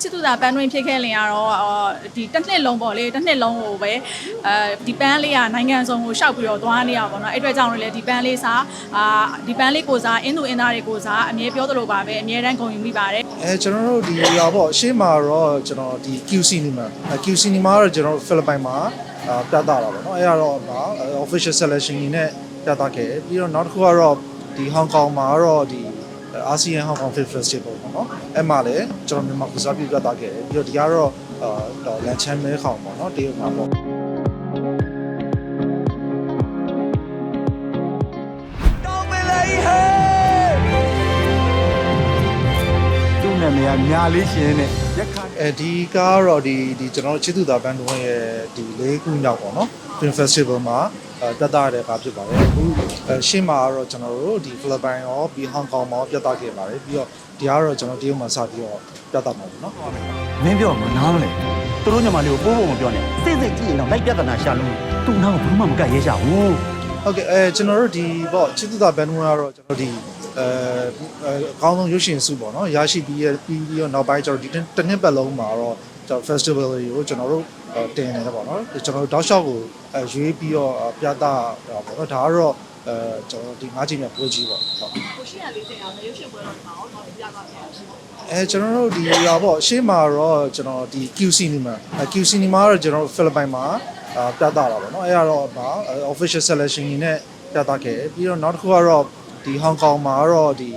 ချစ်သူသာပန်းတွင်းဖြစ်ခဲ့လင်ကတော့အော်ဒီတစ်နှစ်လုံးပေါ့လေတစ်နှစ်လုံးကိုပဲအဲဒီပန်းလေးကနိုင်ငံစုံကိုရှောက်ပြီးတော့သွားနေရပါတော့အဲ့အတွက်ကြောင့်လည်းဒီပန်းလေးစားအာဒီပန်းလေးကိုစားအင်းသူအင်းသားတွေကိုစားအမြဲပြောသလိုပါပဲအမြဲတမ်းဂုဏ်ယူမိပါတယ်အဲကျွန်တော်တို့ဒီဟာပေါ့အရှေ့မှာတော့ကျွန်တော်ဒီ Q Cinema အဲ Q Cinema ကတော့ကျွန်တော်တို့ဖိလစ်ပိုင်မှာအာပြသတာပေါ့နော်အဲကတော့ဒါ official selection ကြီးနဲ့ပြသခဲ့တယ်ပြီးတော့နောက်တစ်ခုကတော့ဒီ Hong Kong မှာကတော့ဒီ ASEAN Hong Kong Film Festival ပေါ့နော်အဲ့မှာလည်းကျွန်တော်မြန်မာကစားပြပြသခဲ့တယ်ပြီးတော့ဒီကတော့အာလန်ချမ်းမဲခေါင်ပေါ့နော်တရုတ်မှာပေါ့တောင်းမလေးဟဲ့သူ့နာမည်ကညာလေးရှင်နဲ့ရက်ခါအဲဒီကတော့ဒီဒီကျွန်တော်တို့ချစ်သူသာဘန်ဒဝန်ရဲ့ဒီလေးခုမြောက်ပေါ့နော် Film Festival မှာအဲပြသရတဲ့ကားဖြစ်ပါတယ်အခုအဲရှင်းမှာကတော့ကျွန်တော်တို့ဒီဖိလစ်ပိုင်ရောပြီးဟောင်ကောင်မှာရောပြသခဲ့ပါတယ်ပြီးတော့ဒီကတော့ကျွန်တော်တရုတ်မှာစပြီးတော့ပြသမှာပေါ့နော်မင်းပြောမနားမလဲသူတို့ညမလေးကိုပိုးဖို့မပြောနဲ့စိတ်စိတ်ကြည့်ရင်တော့လိုက်ပြဿနာရှာလို့သူ့နောက်ဘူးမှမကတ်ရဲရှာဘူးဟုတ်ကဲ့အဲကျွန်တော်တို့ဒီပေါ့ချစ်သူသာဘန်ဒဝန်ကတော့ကျွန်တော်ဒီအဲအဲအကောင်းဆုံးရုပ်ရှင်စုပေါ့နော်ရရှိပြီးရပြီးပြီးတော့နောက်ပိုင်းကျွန်တော်ဒီတစ်နှစ်ပတ်လုံးမှာတော့ ကျွန်တော် festival တွေကိုကျွန်တော်တို့အဲတင်နေတယ်ပေါ့နော်ကျွန်တော်တို့တောက်လျှောက်ကိုအဲရွေးပြီးတော့ပြသတာပေါ့နော်ဒါကတော့အဲကျွန်တော်တို့ဒီ၅ချိန်မြောက်ပွဲကြီးပေါ့ဟုတ်ကိုရှိရလေးတင်အောင်ရုပ်ရှင်ပွဲတော်မှာတော့ပြသပြရရှိပါအဲကျွန်တော်တို့ဒီဟာပေါ့အရှေ့မှာတော့ကျွန်တော်ဒီ Q Cinema အဲ Q Cinema ကတော့ကျွန်တော်တို့ဖိလစ်ပိုင်မှာအာပြသတာပေါ့နော်အဲကတော့ဒါ official selection ကြီးနဲ့ပြသခဲ့တယ်ပြီးတော့နောက်တစ်ခုကတော့ဒီ Hong Kong မှာကတော့ဒီ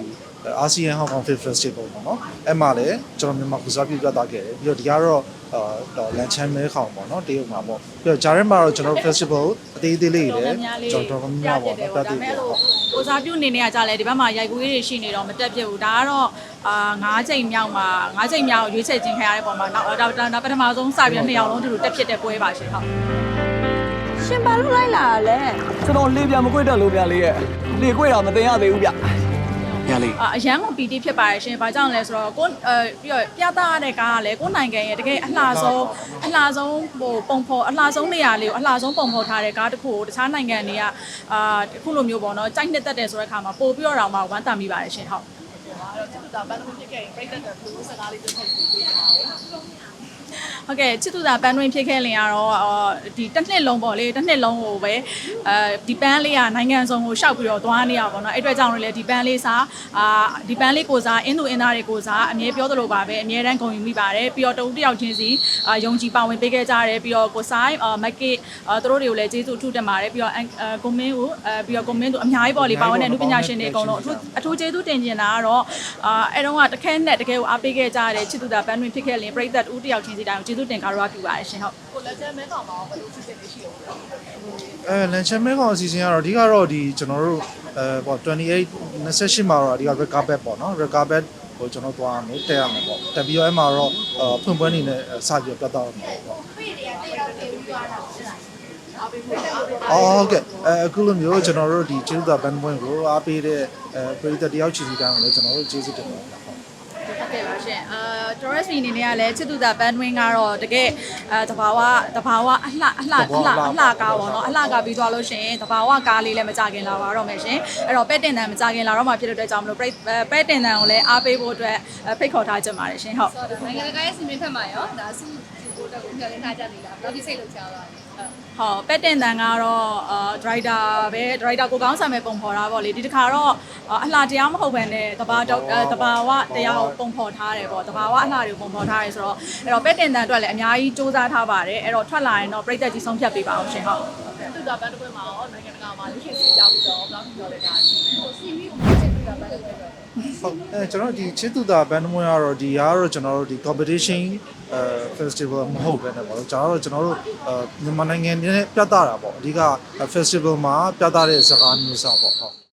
ASEAN Hong Kong Film Festival ပေါ့နော်အဲ့မှာလည်းကျွန်တော်မြန်မာကစားပြပြသခဲ့တယ်ပြီးတော့ဒီကတော့အာလန်ချမ်းမဲခေါင်ပေါ့နော်တရုတ်မှာပေါ့ပြီးတော့ဂျာရဲမှာတော့ကျွန်တော်တို့ festival အသေးသေးလေးတွေလည်းကျွန်တော်တို့များပေါ့နော်ပြသဒါပေခဲ့မဲ့တယ်လို့ကိုစားပြုနေနေရကြလဲဒီဘက်မှာရိုက်ကူးရေးတွေရှိနေတော့မတက်ပြတ်ဘူးဒါကတော့အာ၅ချိန်မြောက်မှာ၅ချိန်မြောက်ရွေးချယ်ခြင်းခံရတဲ့ပုံမှာနောက်ဒါဒါပထမဆုံးစပြီးနှစ်ယောက်လုံးတူတူတက်ဖြစ်တဲ့ပွဲပါရှင်ဟုတ်ရှင်ဘာလို့လိုက်လာလဲကျွန်တော်လေပြမကွေ့တတ်လို့ဗျာလေးရဲ့လေကွေ့တာမတင်ရသေးဘူးဗျ ညာလေးအရန်ကိုပီတိဖြစ်ပါတယ်ရှင်။ဘာကြောင့်လဲဆိုတော့ကိုအဲပြီးတော့ပြသရတဲ့ကားကလည်းကိုနိုင်ငံရဲ့တကယ်အလှဆုံးအလှဆုံးဟိုပုံဖော်အလှဆုံးနေရာလေးကိုအလှဆုံးပုံဖော်ထားတဲ့ကားတစ်ခုကိုတခြားနိုင်ငံတွေကအာအခုလိုမျိုးပေါ့နော်ကြိုက်နှစ်သက်တယ်ဆိုတဲ့အခါမှာပို့ပြီးတော့တော့မှဝမ်းသာမိပါတယ်ရှင်ဟုတ် ဟုတ်ကဲ့ချစ်သူသာပန်းတွင်းဖြစ်ခဲ့လင်ကတော့အော်ဒီတစ်နှစ်လုံးပေါ့လေတစ်နှစ်လုံးကိုပဲအဲဒီပန်းလေးကနိုင်ငံစုံကိုရှောက်ပြီးတော့သွားနေရပါတော့အဲ့အတွက်ကြောင့်လည်းဒီပန်းလေးစားအာဒီပန်းလေးကိုစားအင်းသူအင်းသားတွေကိုစားအမြဲပြောသလိုပါပဲအမြဲတမ်းဂုဏ်ယူမိပါတယ်ပြီးတော့တဦးတစ်ယောက်ချင်းစီအာယုံကြည်ပါဝင်ပေးခဲ့ကြတယ်ပြီးတော့ကိုဆိုင်အာမက်ကစ်အာသူတို့တွေကိုလည်းကျေးဇူးအထူးတင်ပါတယ်ပြီးတော့အာကွန်မင်းကိုအဲပြီးတော့ကွန်မင်းတို့အများကြီးပေါ့လေပါဝင်တဲ့လူပညာရှင်တွေအကုန်လုံးအထူးအထူးကျေးဇူးတင်ကျင်တာကတော့အာအဲတုန်းကတခဲနဲ့တကယ်ကိုအားပေးခဲ့ကြတဲ့ချစ်သူသာပန်းတွင်ဖြစ်ခဲ့လင်ပြိသက်ဦးတစ်ယောက်ချင်းစီတိုင်းကိုကျေးဇူးတင်ကားရပြုပါတယ်ရှင်ဟုတ်ကိုလက်ချက်မဲကောင်မှာဘယ်လိုဖြစ်ဖြစ်ရှိအောင်အဲလန်ချန်မဲကောင်အစီအစဉ်ကတော့အဓိကတော့ဒီကျွန်တော်တို့အဲပေါ့28 28မှာတော့အဓိက red carpet ပေါ့နော် red carpet ကိုကျွန်တော်သွားမယ်တက်ရမယ်ပေါ့တက်ပြီးတော့အဲ့မှာတော့အဖွင့်ပွဲနေနဲ့စပြီးတော့ပြသရမှာပေါ့အော်ဟုတ်ကဲ့အဲအခုလိုမျိုးကျွန်တော်တို့ဒီကျေးဇူးသာဘန်ပွင့်ကိုအားပေးတဲ့အဲပရိသတ်တယောက်ချီစီတိုင်းကိုလည်းကျွန်တော်တို့ကျေးဇူးတင်ပါတယ်ဟုတ်ဟုတ် ကဲ့ပါရှင်အာ Taurus အနေနဲ့ကလည်းချစ်သူသာဘန်တွင်းကတော့တကယ်အဲတဘာဝတဘာဝအလှအလှအလှအလှကားပေါ့နော်အလှကားပြီးသွားလို့ရှိရင်တဘာဝကားလေးလည်းမကြခင်လာပါတော့မယ်ရှင်အဲ့တော့ပဲ့တင်တန်မကြခင်လာတော့မှဖြစ်တဲ့အတွက်ကြောင့်မလို့ပဲ့တင်တန်ကိုလည်းအားပေးဖို့အတွက်ဖိတ်ခေါ်ထားကြပါတယ်ရှင်ဟုတ်နိုင်ငံတကာရဲ့စီမင်းဖက်မှာရောဒါစု စုကိုတက်ကိုမျှော်လင့်ထားကြသေးလားဘယ်လိုဒီစိတ်လှုပ်ရှားသွားလဲဟုတ်ဟောပက်တင်တန်ကတော့အာဒရိုက်တာပဲဒရိုက်တာကိုကောင်းဆံပဲပုံဖော်တာပေါ့လေဒီတစ်ခါတော့အာအလှတရားမဟုတ်ဘဲနဲ့တဘာတော့အဲတဘာဝတရားကိုပုံဖော်ထားတယ်ပေါ့တဘာဝအလှတွေကိုပုံဖော်ထားတယ်ဆိုတော့အဲ့တော့ပက်တင်တန်အတွက်လည်းအများကြီးစူးစမ်းထားပါတယ်အဲ့တော့ထွက်လာရင်တော့ပြိသက်ကြီးဆုံးဖြတ်ပေးပါအောင်ရှင်ဟုတ်သူကဘန်တစ်ပွဲမှာရောနိုင်ငံတကာမှာလူရှင်စီရောက်ပြီးတော့ဘလော့ပြောလိုက်တာရှိတယ်ဟိုစီမီကိုစိတ်ပြတာပဲလို့ပြောတယ်ဟုတ်အဲကျွန်တော်တို့ဒီချစ်သူသာဘန်ဒမွန်ကတော့ဒီဟာကတော့ကျွန်တော်တို့ဒီ competition အဲ festival မဟုတ်ပဲねပေါ့ကျွန်တော်တို့ကျွန်တော်တို့အဲမြန်မာနိုင်ငံနဲ့ပြသတာပေါ့အဓိက festival မှာပြသတဲ့စကားမျိုးစားပေါ့ဟုတ်